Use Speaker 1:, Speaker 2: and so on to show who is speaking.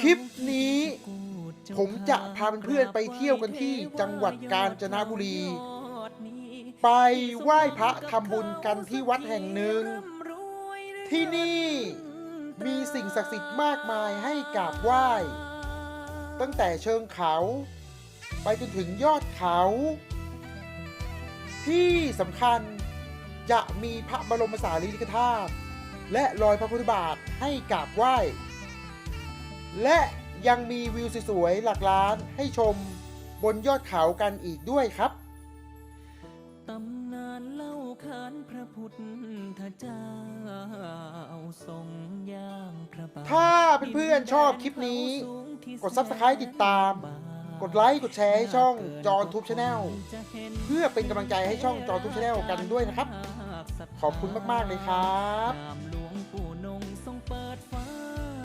Speaker 1: คลิปนี้ ผมจะพาเพื่อนๆไปเที่ยวกันที่จังหวัดกาญจนบุรี ไปไหว้พระทำบุญกันที่วัดแห่งหนึ่ง ที่นี่มีสิ่งศักดิ์สิทธิ์มากมายให้กราบไหว้ ตั้งแต่เชิงเขา ไปจนถึงยอดเขา ที่สำคัญจะมีพระบรมสารีริกธาตุและรอยพระพุทธบาทให้กราบไหว้ และยังมีวิวสวยๆหลักล้านให้ชมบนยอดเขากันอีกด้วยครับ
Speaker 2: ตำนานเล่าขานพระพุทธเจ้าทรงย่างพระบาท
Speaker 1: ถ้าเพื่อนๆชอบคลิปนี้ กด Subscribe ติดตาม กดไลค์กดแชร์ให้ช่องจอนทูบชาแนลเพื่อเป็นกำลังใจให้ช่องจอนทูบชาแนลกันด้วยนะครับ ขอบคุณมากๆเลยครับ
Speaker 2: งาม